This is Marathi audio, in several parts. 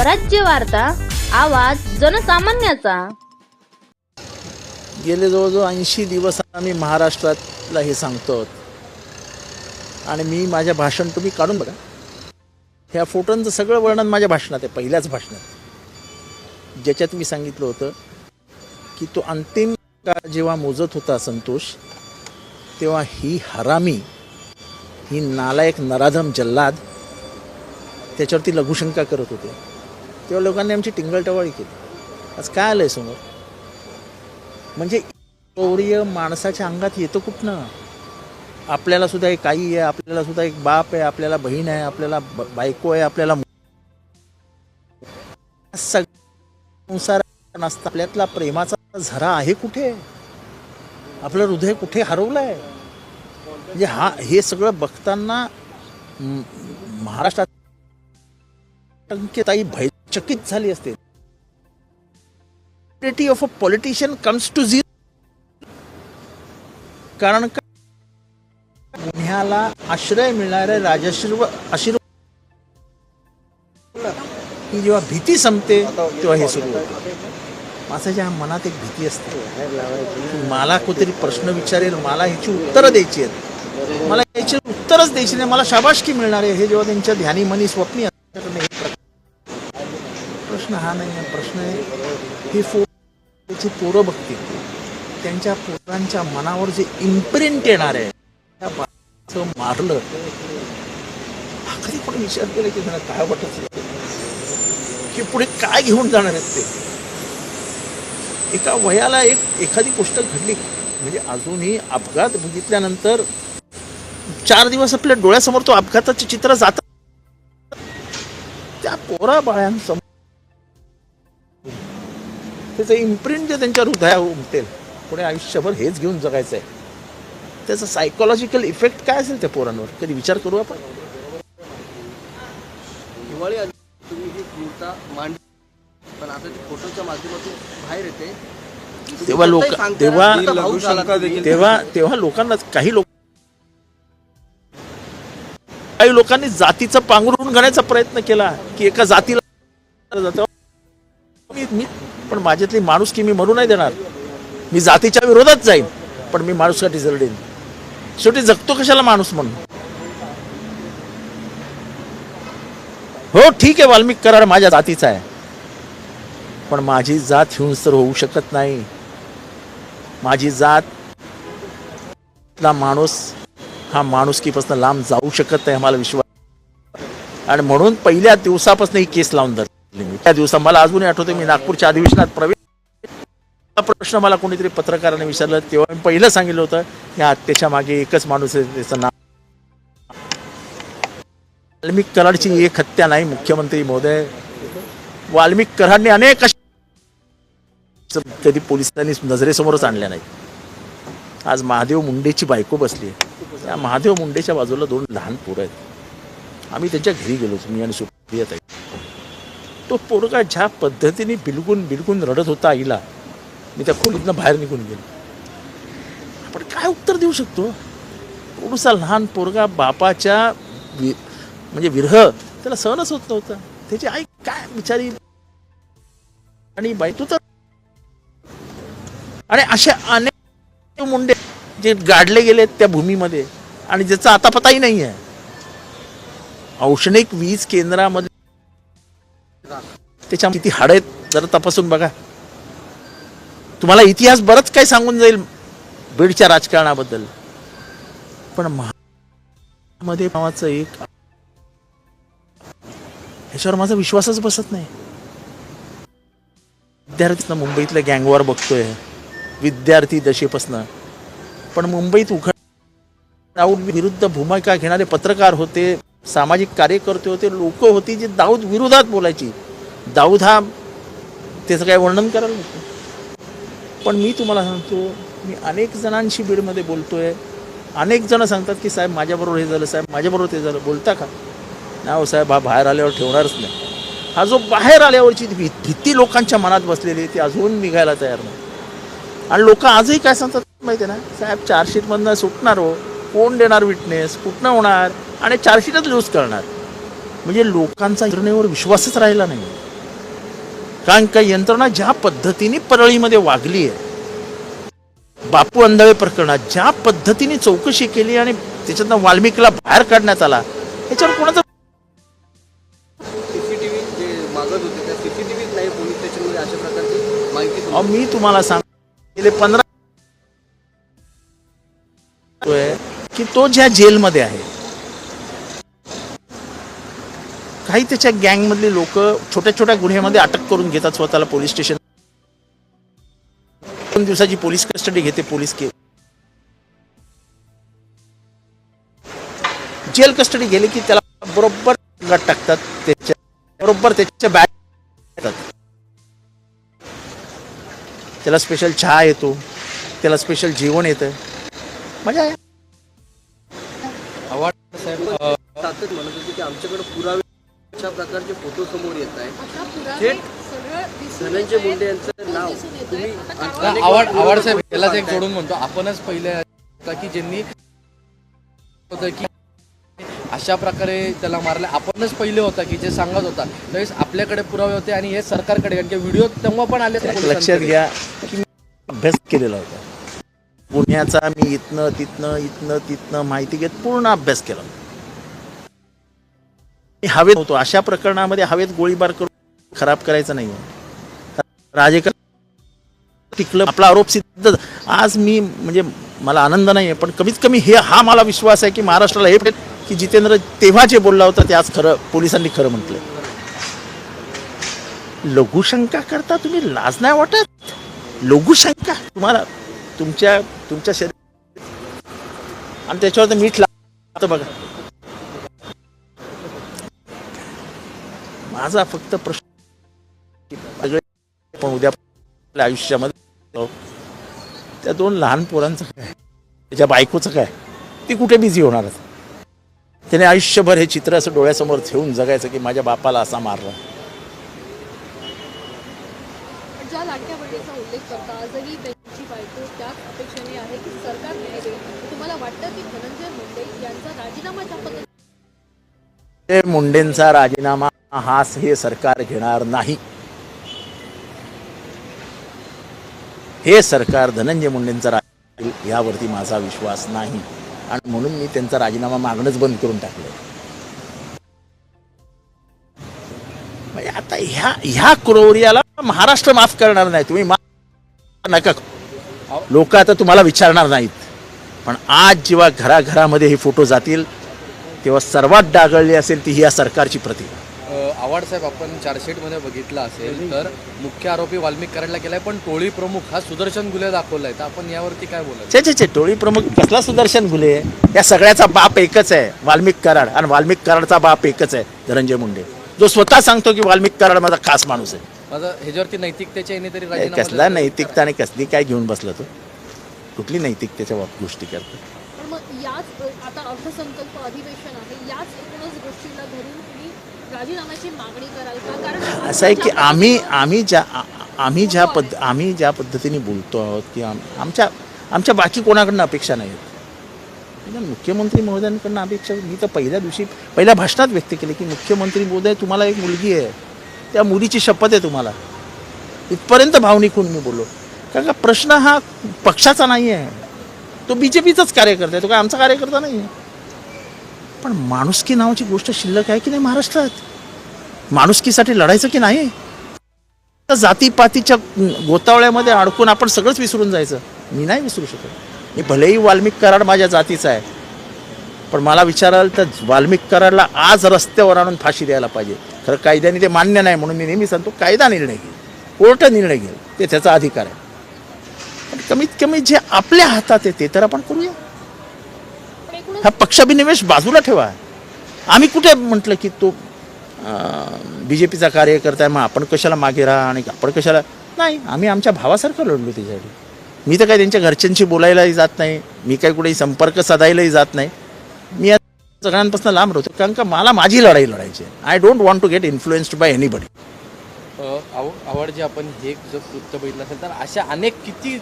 स्वराज्य वार्ता आवाज जनसामान्याचा. गेले जवळजवळ ऐंशी दिवस आम्ही महाराष्ट्रातला हे सांगतो. आणि मी माझ्या भाषण तुम्ही काढून बघा. ह्या फोटोंचं सगळं वर्णन माझ्या भाषणात आहे पहिल्याच भाषणात. ज्याच्यात मी सांगितलं होतं की तो अंतिम काळ जेव्हा मोजत होता संतोष तेव्हा ही हरामी ही नालायक नराधम जल्लाद त्याच्यावरती लघुशंका करत होते. तेव्हा लोकांनी आमची टिंगलटवाळी केली. आज काय आलं आहे समोर? म्हणजे शौर्य माणसाच्या अंगात येतं कुठनं? आपल्याला सुद्धा एक आई आहे आपल्याला सुद्धा एक बाप आहे आपल्याला बहीण आहे आपल्याला बायको आहे आपल्याला संसार नसता आपल्यातला प्रेमाचा झरा आहे कुठे? आपलं हृदय कुठे हरवलंय? म्हणजे हा हे सगळं बघताना महाराष्ट्रात टंकेताई भयचकित झाली असते. Of a politician comes to zero कारण का? गुन्ह्याला आश्रय मिळणाऱ्या राजश्री आशीर्वाद ही जेव्हा भीती संपते तेव्हा हे सुरू होते. माणसाच्या मनात एक भीती असते. मला कोणतरी प्रश्न विचारेल मला ह्याची उत्तरं द्यायची आहेत. मला याची उत्तरच द्यायची नाही मला शाबाशकी मिळणार आहे. हे जेव्हा त्यांच्या ध्यानी मनी स्वप्नी हा नाही आहे प्रश्न आहे. हे फो त्याची पोरं बघतील. त्यांच्या पोरांच्या मनावर जे इम्प्रिंट येणार आहे त्या बाळाचं मारलं. हा कधी कोणी विचार केला की त्यांना काय वाटत की पुढे काय घेऊन जाणार आहेत ते? एका वयाला एक एखादी गोष्ट घडली. म्हणजे अजूनही अपघात बघितल्यानंतर चार दिवस आपल्या डोळ्यासमोर तो अपघाताचे चित्र जात. त्या पोरा बाळ्यांसमोर त्याचं इम्प्रिंट जे त्यांच्या हृदयावर उमटेल पुढे आयुष्यभर हेच घेऊन जगायचं आहे. त्याचा सायकोलॉजिकल इफेक्ट काय असेल त्या पोरांवर? कधी विचार करू आपण? दिवाळी आधी तुम्ही ही क्रूरता मांड पण आता ती फोटोच्या माध्यमातून बाहेर येते. तुम्ही तेव्हा लोक तेव्हा. तेव्हा तेव्हा लोकांना काही लोक काही लोकांनी जातीचं पांघरून घालायचा प्रयत्न केला की एका जातीला जातं. मी मी पण माझ्यातली माणूस की मी मरू नाही देणार. मी जातीच्या विरोधात जाईन पण मी माणूससाठी जरडेन. शेवटी जगतो कशाला माणूस म्हणून? हो ठीक आहे वाल्मिक करार माझ्या जातीचा आहे. पण माझी जात हिंसर होऊ शकत नाही. माझी जातला माणूस हा माणुसकीपासून लांब जाऊ शकत नाही आम्हाला विश्वास. आणि म्हणून पहिल्या दिवसापासून ही केस लावून धरली. त्या दिवसा मला अजूनही आठवतं मी नागपूरच्या अधिवेशनात प्रवेश प्रश्न मला कोणीतरी पत्रकाराने विचारला तेव्हा मी पहिलं सांगितलं होतं या हत्येच्या मागे एकच माणूस आहे त्याचं नाव वाल्मिक कराडची एक हत्या नाही मुख्यमंत्री महोदय. वाल्मिक कराडने अनेक कधी पोलिसांनी नजरेसमोरच आणल्या नाही आज महादेव मुंडेची बायको बसली आहे. त्या महादेव मुंडेच्या बाजूला दोन लहान पोरं आहेत. आम्ही त्यांच्या घरी गेलो मी आणि सुप्रिया ताई. तो पोरगा ज्या पद्धतीने बिलगून बिलगून रडत होता आईला मी त्या खोलीतनं बाहेर निघून गेलो. आपण काय उत्तर देऊ शकतो? थोडासा लहान पोरगा बापाच्या वि- म्हणजे विरह त्याला सहनच होत नव्हता. त्याची आई काय विचारी? आणि बाई तू तर आणि अशा अनेक मुंडे जे गाडले गेलेत त्या भूमीमध्ये आणि ज्याचा आता पताही नाही आहे औष्णिक वीज केंद्रामध्ये त्याच्या किती हाड आहेत जरा तपासून बघा. तुम्हाला इतिहास बरंच काही सांगून जाईल बीडच्या राजकारणाबद्दल. पण मध्ये नावाचं एक ह्याच्यावर माझा विश्वासच बसत नाही. विद्यार्थी मुंबईतल्या गँगवर बघतोय विद्यार्थी दशेपासनं. पण मुंबईत उघड विरुद्ध भूमिका घेणारे पत्रकार होते. सामाजिक कार्यकर्ते होते लोक होती जी दाऊद विरोधात बोलायची. दाऊद हा त्याचं काय वर्णन करायला नको. पण मी तुम्हाला सांगतो मी अनेक जणांशी बीडमध्ये बोलतोय. अनेक जण सांगतात की साहेब माझ्याबरोबर हे झालं साहेब माझ्याबरोबर ते झालं. बोलता का? नाही हो साहेब हा बाहेर आल्यावर ठेवणारच नाही. हा जो बाहेर आल्यावरची भी भीती लोकांच्या मनात बसलेली ती अजून निघायला तयार नाही. आणि लोक आजही काय सांगतात माहिती आहे ना? साहेब चार्जशीटमधनं सुटणार हो. कोण देणार विटनेस? कुठनं होणार? आणि चार्जशीटच लूज करणार. म्हणजे लोकांचा निर्णयावर विश्वासच राहिला नाही. कारण का यंत्रणा ज्या पद्धतीने परळीमध्ये वागली आहे बापू अंधळे प्रकरणात ज्या पद्धतीने चौकशी केली आणि त्याच्यातनं वाल्मिकीला बाहेर काढण्यात आला याच्यावर कोणाचं मी तुम्हाला सांग गेले पंधरा की तो ज्या जेलमध्ये आहे काही त्याच्या गँगमधले लोक छोट्या छोट्या गुन्ह्यामध्ये अटक करून घेतात स्वतःला पोलीस स्टेशन. दोन दिवसाची पोलीस कस्टडी घेते पोलीस के जेल कस्टडी गेली की त्याला बरोबर गट टाकतात त्याच्या बरोबर त्याच्या बॅग त्याला स्पेशल चहा येतो त्याला स्पेशल जेवण येतं. मजा आहे धनंजय मुंडे यांचं नाव तुम्ही नाही, आव्हाड आव्हाड साहेब यालाच एक जोडून म्हणतो. आपणच पहिले होता की ज्यांनी होतं की अशा प्रकारे त्याला मारले. आपणच पहिले होता की जे सांगत होता. त्यावेळेस आपल्याकडे पुरावे होते आणि हे सरकारकडे कारण की व्हिडिओ तेव्हा पण आले होते. लक्षात. घ्या की मी अभ्यास केलेला होता. पुण्याचा मी इथनं तिथनं इथनं तिथनं माहिती घेत पूर्ण अभ्यास केला. मी हवेत होतो. अशा प्रकरणामध्ये हवेत गोळीबार करून खराब करायचं नाही राजकारण टिकलं आपला आरोप सिद्ध आज मी म्हणजे मला आनंद नाही आहे पण कमीत कमी हे हा मला विश्वास आहे की महाराष्ट्राला हे की जितेंद्र तेव्हा जे बोलला होता ते आज खरं पोलिसांनी खरं म्हटलं. लघुशंका करता तुम्ही लाज नाही वाटत? लघुशंका तुम्हाला तुमच्या तुमच्या शरीर आणि त्याच्यावर मीठ लागतं बघा. माझा फक्त प्रश्न पण उद्या आयुष्यामध्ये त्या दोन लहान पोरांचं काय? त्याच्या बायकोचं काय? ती कुठे बिझी होणार? त्याने आयुष्यभर हे चित्र असं डोळ्यासमोर ठेवून जगायचं की माझ्या बापाला असा मारला. मुंडेंचा राजीनामा हा हे सरकार घेणार नाही. हे सरकार धनंजय मुंडेंचा राजीनामा यावरती माझा विश्वास नाही. आणि म्हणून मी त्यांचा राजीनामा मागणंच बंद करून टाकलं म्हणजे आता ह्या ह्या क्रोरियाला महाराष्ट्र माफ करणार नाही. तुम्ही नका लोक आता तुम्हाला विचारणार नाहीत. पण आज जेव्हा घराघरामध्ये हे फोटो जातील तेव्हा सर्वात डागळली असेल ती ही या सरकारची प्रतिमा. अ, आव्हाड साहेब आपण चार्जशीटमध्ये बघितलं असेल तर मुख्य आरोपी वाल्मिक कराडला गेलाय पण टोळी प्रमुख हा सुदर्शन गुन्हे दाखवलाय. तर आपण यावरती काय बोलायचं? छे छे छे टोळी प्रमुख कसला सुदर्शन घुले? या सगळ्याचा बाप एकच आहे वाल्मिक कराड आणि वाल्मिक कराडचा बाप एकच आहे धनंजय मुंडे. जो स्वतः सांगतो की वाल्मिक कराड माझा खास माणूस आहे. माझं ह्याच्यावरती नैतिकतेच्या येणे तरी राजीनामा कसला. नैतिकता आणि कसली काय घेऊन बसला तो? कुठली नैतिकतेच्या बाब- गोष्टी करतो? पण मग याच अ, आता अर्थसंकल्प अधिवेशन आहे याच एकूणच गोष्टीला धरून तुम्ही राजीनाम्याची मागणी कराल का? कारण असं आहे की आम्ही आम्ही ज्या आम्ही ज्या पद्ध आम्ही ज्या पद्धतीने बोलतो आहोत की आम- आमच्या आमच्या बाकी कोणाकडनं अपेक्षा नाही आहेत म्हणजे मुख्यमंत्री महोदयांकडनं अपेक्षा मी तर पहिल्या दिवशी पहिल्या भाषणात व्यक्त केली की मुख्यमंत्री महोदय तुम्हाला एक मुलगी आहे. त्या मुलीची शपथ आहे तुम्हाला. इथपर्यंत भावनिक होऊन मी बोललो. कारण का प्रश्न हा पक्षाचा नाही आहे तो बी जे पीचाच कार्यकर्ता आहे. तो काय आमचा कार्यकर्ता नाही आहे पण माणुसकी नावाची गोष्ट शिल्लक आहे की नाही महाराष्ट्रात? माणुसकीसाठी लढायचं की नाही? जातीपातीच्या गोतावळ्यामध्ये अडकून आपण सगळंच विसरून जायचं. मी नाही विसरू शकत. मी भलेही वाल्मिक कराड माझ्या जातीचा आहे. पण मला विचाराल तर वाल्मिक कराडला आज रस्त्यावर आणून फाशी द्यायला पाहिजे. खरं कायद्याने ते मान्य नाही म्हणून मी नेहमी सांगतो कायदा निर्णय घेईल कोर्ट निर्णय घेईल ते त्याचा अधिकार आहे. पण कमीत कमी जे आपल्या हातात आहे ते तर आपण करूया. हा पक्षाभिनिवेश बाजूला ठेवा. आम्ही कुठे म्हटलं की तो बी जे पीचा कार्यकर्ता आहे मग आपण कशाला मागे राहा आणि आपण कशाला नाही आम्ही आमच्या भावासारखं लढलो त्याच्यासाठी. मी तर काय त्यांच्या घरच्यांशी बोलायलाही जात नाही मी काही कुठेही संपर्क साधायलाही जात नाही. मी या सगळ्यांपासून लांब राहतो कारण का मला माझी लढाई लढायची आहे. I don't want to get influenced by anybody आव- आवड जे आपण हे जर वृत्त बघितलं असेल तर अशा अनेक किती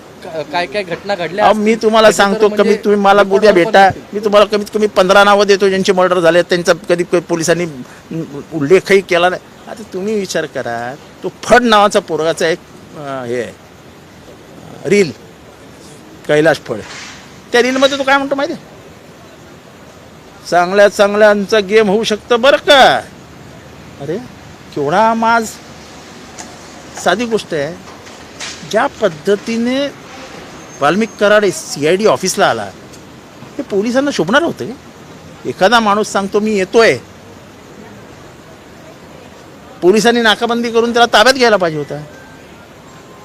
काय काय घटना घडल्या मी तुम्हाला सांगतो म्हणजे कमीत तुम्ही मला उद्या भेटा. मी तुम्हाला कमीत कमी पंधरा नावं देतो ज्यांचे मर्डर झाले त्यांचा कधी पोलिसांनी उल्लेखही केला नाही. आता तुम्ही विचार करा तो फड नावाचा पोरगाचा एक हे आहे रील कैलाश फड. त्या रीलमध्ये तो काय म्हणतो माहिती चांगल्या चांगल्यांचा गेम होऊ शकतं बरं का? अरे केवढा माज साधी गोष्ट आहे ज्या पद्धतीने Valmik Karade C I D ऑफिसला आला हे पोलिसांना शोभणार होते. एखादा माणूस सांगतो मी येतोय. पोलिसांनी नाकाबंदी करून त्याला ताब्यात घ्यायला पाहिजे होता.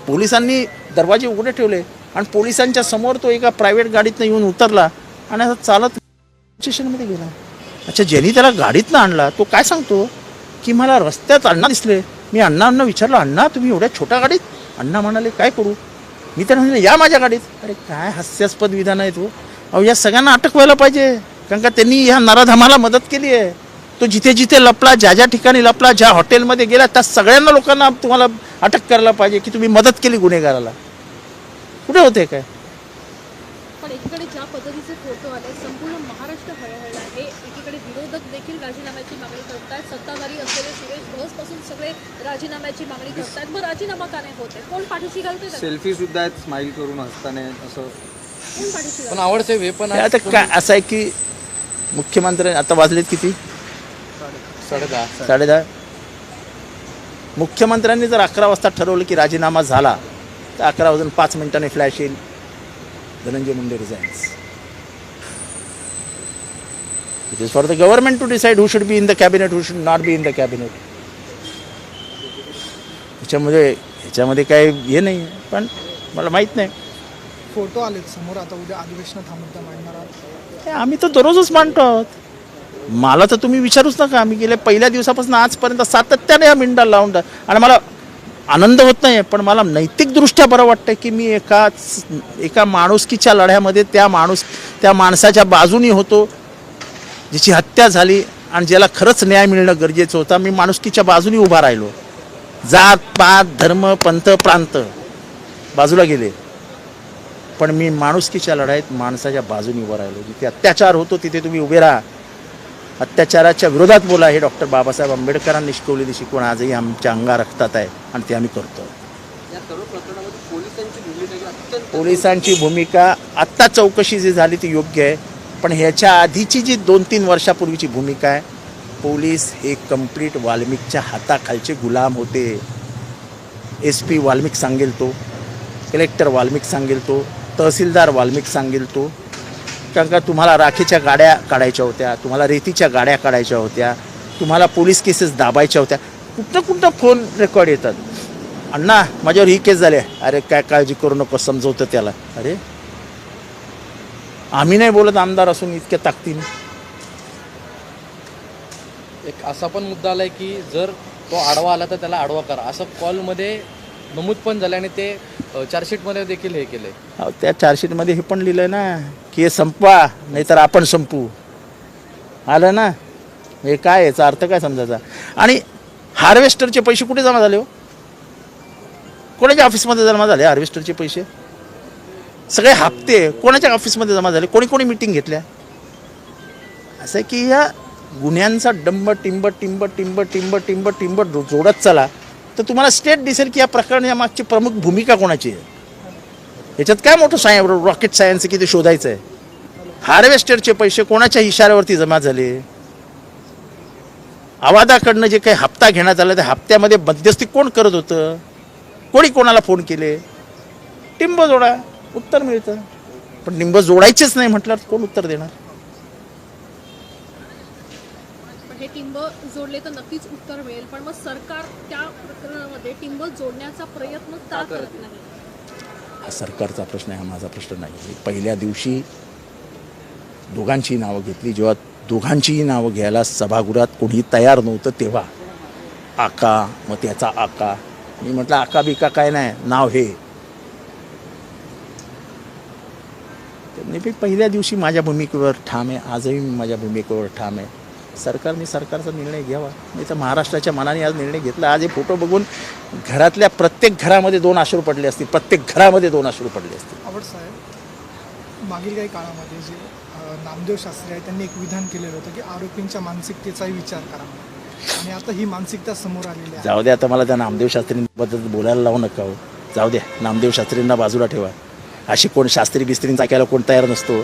पोलिसांनी दरवाजे उघडे ठेवले आणि पोलिसांच्या समोर तो एका प्रायव्हेट गाडीतनं येऊन उतरला आणि असं चालत स्टेशनमध्ये गेला. अच्छा ज्यांनी त्याला गाडीतनं आणला तो काय सांगतो? की मला रस्त्यात अण्णा दिसले. मी अण्णा अण्णा विचारलं अण्णा तुम्ही एवढ्या छोट्या गाडीत? अण्णा म्हणाले काय करू? मी त्यांना म्हणले या माझ्या गाडीत. अरे काय हास्यास्पद विधान आहे तो. अहो या सगळ्यांना अटक व्हायला पाहिजे. कारण का त्यांनी ह्या नराधमाला मदत केली आहे. तो जिथे जिथे लपला ज्या ज्या ठिकाणी लपला ज्या हॉटेलमध्ये गेला त्या सगळ्यांना लोकांना तुम्हाला अटक करायला पाहिजे की तुम्ही मदत केली गुन्हेगाराला. कुठे होते काय? पण एकीकडे ज्या पद्धतीचे फोटो आले संपूर्ण महाराष्ट्र हळहळला आहे. एकीकडे विरोधक देखील राजीनाम्याची मागणी करतात सत्ताधारी असलेले सगळे राजीनाम्याची मागणी करतायत. मग राजीनामा का नाही होते कोण पाठीशी घालते? सेल्फी सुद्धा आहेत स्माईल करून हसताना असं. कोण पाठीशी पण घालते आवडते हे पण आता काय असं आहे की मुख्यमंत्री आता वाजलेत किती? साडे दहा. साडेदहा मुख्यमंत्र्यांनी जर अकरा वाजता ठरवलं की राजीनामा झाला तर अकरा वाजून पाच मिनिटांनी फ्लॅश येईल. Dhananjay Munde resigns it is for the government to decide who should be in the cabinet who should not be in the cabinet ह्याच्यामध्ये ह्याच्यामध्ये काय हे नाही आहे पण मला माहीत नाही. फोटो आलेत समोर आता उद्या अधिवेशनात मुद्दा मांडणार आहात. हे आम्ही तर दररोजच मांडतो आहोत. मला तर तुम्ही विचारूच नका आम्ही गेले पहिल्या दिवसापासून आजपर्यंत सातत्याने हा मिंडा लावून आणि मला आनंद होत नाही पण मला नैतिकदृष्ट्या बरं वाटतं की मी एकाच एका माणुसकीच्या लढ्यामध्ये त्या माणूस त्या माणसाच्या बाजूनी होतो ज्याची हत्या झाली आणि ज्याला खरंच न्याय मिळणं गरजेचं होतं. मी माणुसकीच्या बाजूनी उभा राहिलो. जात पात धर्म पंथ प्रांत बाजूला गेले. पण मी माणुसकीच्या लढाईत माणसाच्या बाजूने उभं राहिलो. जिथे अत्याचार होतो तिथे तुम्ही उभे राहा. अत्याचाराच्या विरोधात बोला हे डॉक्टर बाबासाहेब आंबेडकरांनी शिकवलेली शिकवण आजही आमच्या अंगा रक्तात आहे आणि ते आम्ही करतो. पोलिसांची भूमिका आत्ता चौकशी जी झाली ती योग्य आहे. पण ह्याच्या आधीची जी दोन तीन वर्षापूर्वीची भूमिका आहे पोलीस हे कंप्लीट वाल्मिकच्या हाताखालचे गुलाम होते. एस पी वाल्मिक सांगेल तो कलेक्टर वाल्मिक सांगेल तो तहसीलदार वाल्मिक सांगेल तो कारण का तुम्हाला राखेच्या गाड्या काढायच्या होत्या तुम्हाला रेतीच्या गाड्या काढायच्या होत्या तुम्हाला पोलीस केसेस दाबायच्या होत्या. कुठं कुठं फोन रेकॉर्ड येतात. अण्णा माझ्यावर ही केस झाली आहे. अरे काय काळजी करू नको समजवतं त्याला. अरे आम्ही नाही बोलत आमदार असून इतक्या ताकदीने. एक असा पण मुद्दा आला आहे की जर तो आडवा आला तर त्याला आडवा करा. असं कॉलमध्ये नमूद पण झालं आणि ते चार्जशीटमध्ये देखील हे केलं आहे त्या चार्जशीटमध्ये हे पण लिहिलं ना की हे संपवा नाहीतर आपण संपू. आलं ना? हे काय याचा अर्थ काय समजायचा? आणि हार्वेस्टरचे पैसे कुठे जमा झाले हो? कोणाच्या ऑफिसमध्ये जमा झाले हार्वेस्टरचे पैसे? सगळे हप्ते कोणाच्या ऑफिसमध्ये जमा झाले? कोणी कोणी मिटिंग घेतल्या? असं आहे की या गुन्ह्यांचा डंब टिंब टिंब टिंब टिंब टिंब टिंब जोडत चला तर तुम्हाला स्टेट दिसेल की या प्रकरणाच्या मागची प्रमुख भूमिका कोणाची आहे? याच्यात काय मोठं साय रॉकेट सायन्स की ते शोधायचं आहे हार्वेस्टरचे पैसे कोणाच्या इशाऱ्यावरती जमा झाले? आवादाकडनं जे काही हप्ता घेण्यात आला त्या हप्त्यामध्ये मध्यस्थी कोण करत होतं? कोणी कोणाला फोन केले? टिंब जोडा उत्तर मिळतं. पण टिंब जोडायचेच नाही म्हटल्यावर कोण उत्तर देणार पण हे टिंब जोडले तर नक्कीच उत्तर मिळेल. पण मग सरकार त्या प्रकरणामध्ये टिंब जोडण्याचा प्रयत्न का करत नाही? हा सरकारचा प्रश्न आहे हा माझा प्रश्न नाही. पहिल्या दिवशी दोघांची नावं घेतली. जेव्हा दोघांचीही नावं घ्यायला सभागृहात कोणी तयार नव्हतं तेव्हा. आका मग त्याचा आका. मी म्हटलं आका बिका काय नाही नाव हे. त्यांनी मी पहिल्या दिवशी माझ्या भूमिकेवर ठाम आहे आजही मी माझ्या भूमिकेवर ठाम आहे. सरकारने सरकारचा निर्णय घ्यावा. नाही तर महाराष्ट्राच्या मनाने आज निर्णय घेतला. आज हे फोटो बघून घरातल्या प्रत्येक घरामध्ये दोन अश्रू पडले असतील. प्रत्येक घरामध्ये दोन अश्रू पडले असतील. आवड साहेब मागील काही काळामध्ये जे नामदेव शास्त्री आहेत त्यांनी एक विधान केलेलं होतं की आरोपींच्या मानसिकतेचाही विचार करा. आणि आता ही मानसिकता समोर आलेली आहे. जाऊ दे आता मला त्या नामदेव शास्त्रींबद्दल बोलायला लावू नका हो. जाऊ द्या नामदेव शास्त्रींना बाजूला ठेवा. अशी कोण शास्त्री बिस्त्रींचा ऐकायला कोण तयार नसतो.